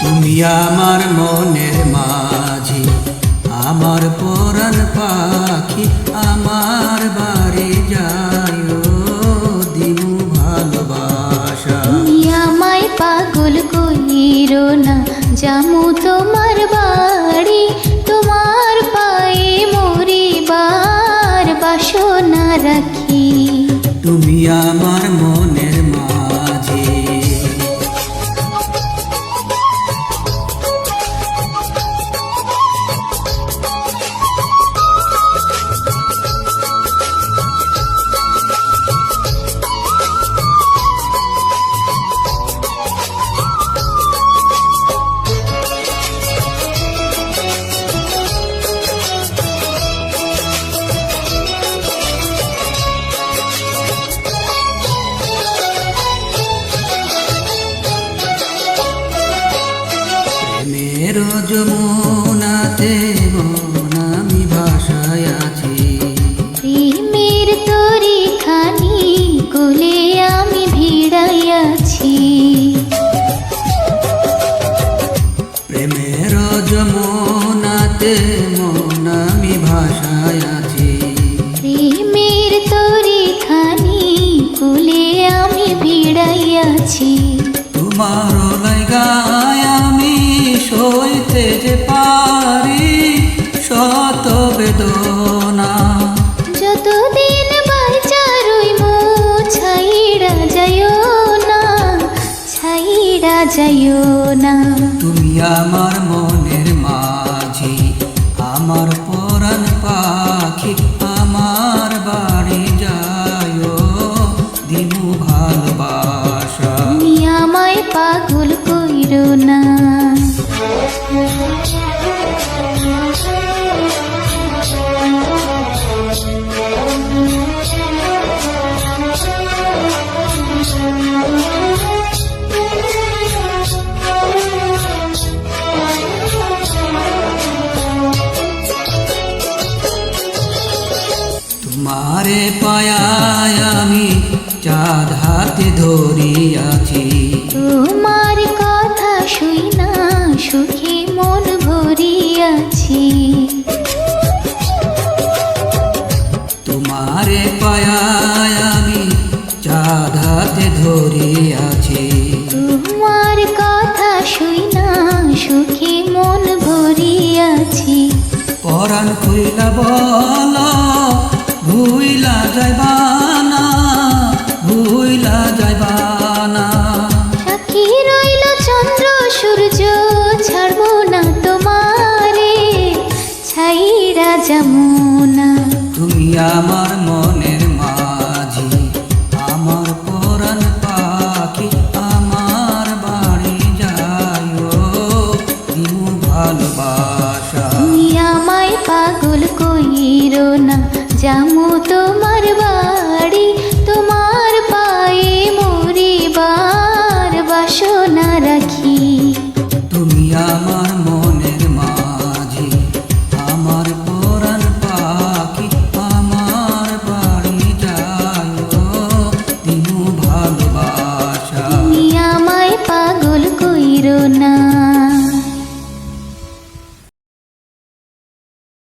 তুমি আমার মনের মাঝি তুমি আমার যমুনাতে মন আমি ভাষায় আছি। প্রেমের তরি খানি কোলে আমি ভিড়াইয়াছি প্রেমের যমুনাতে মন আমি ভাষায় আছি। প্রেমের তরি খানি কোলে আমি ভিড়াইয়াছি তোমার আমি সইতে যে পারি শত বেদনা। যতদিন বাঁচারই মো ছাইড়া যাইও না ছাইড়া যাইও না। তুমি আমার মনের তোমারে পায়ায় আমি চাঁদ হাতে ধরিয়াছি। তোমার কথা শুই না সুখে মন ভরিয়াছি। তোমারে পায়ায় আমি চাঁদ হাতে ধরিয়াছি। তোমার কথা শুই না সুখে মন ভরিয়াছি। পরাণ খুইলা বল ভুইলা যাইবানা ভুইলা যাইবানা সাক্ষী রইল চন্দ্র সূর্য ছাড়বো না তোমারে ছাইরা যমুনা তুমি আমার মনের মাঝি আমার পরাণ পাখি আমার বাড়ি দিনু ভালোবাসা। তুমি আমায় পাগল কইরো না জামু তোমার বাড়ি তোমার পায়ে মরিবার বাসনা রাখি। তুমি আমার মনের মাঝি আমার পরাণ পাখি আমার বাড়ি যায় দিনু ভালোবাসা। তুমি আমায় পাগল কইরো না।